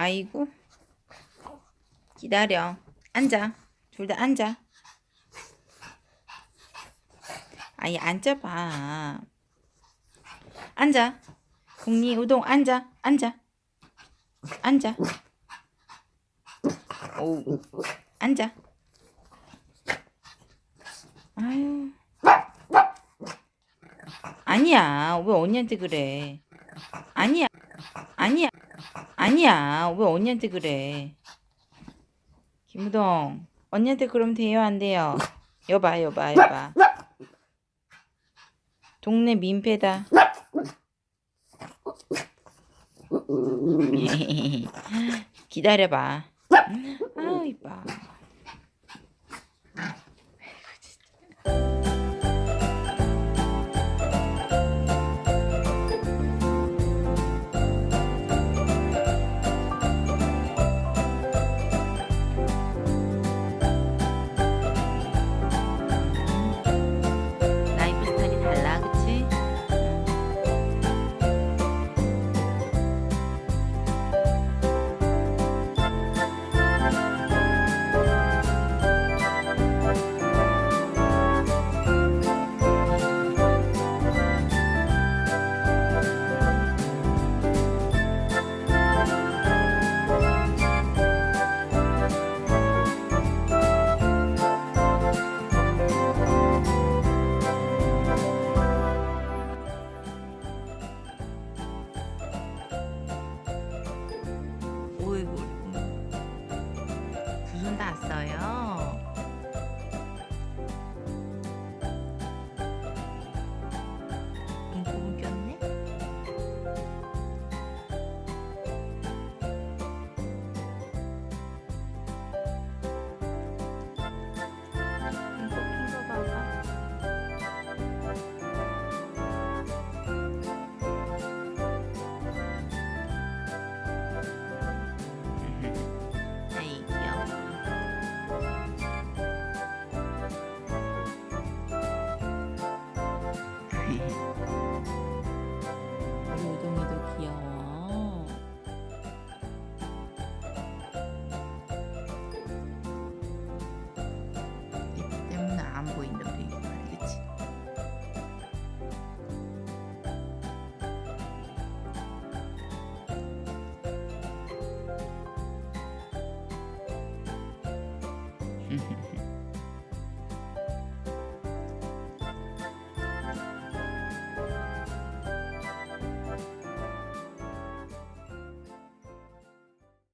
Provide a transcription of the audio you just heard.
아이고. 기다려. 앉아. 둘 다 앉아. 아이, 앉아봐. 앉아. 국리 우동 앉아. 앉아. 앉아. 오. 앉아. 아유. 아니야. 왜 언니한테 그래? 아니야. 아니야. 아니야. 왜 언니한테 그래? 김우동. 언니한테 그러면 돼요? 안 돼요? 여봐, 여봐, 여봐. 동네 민폐다. 기다려봐. 我要 우리 우동이도 귀여워. 이 때문에 안 보인다 우리 알겠지?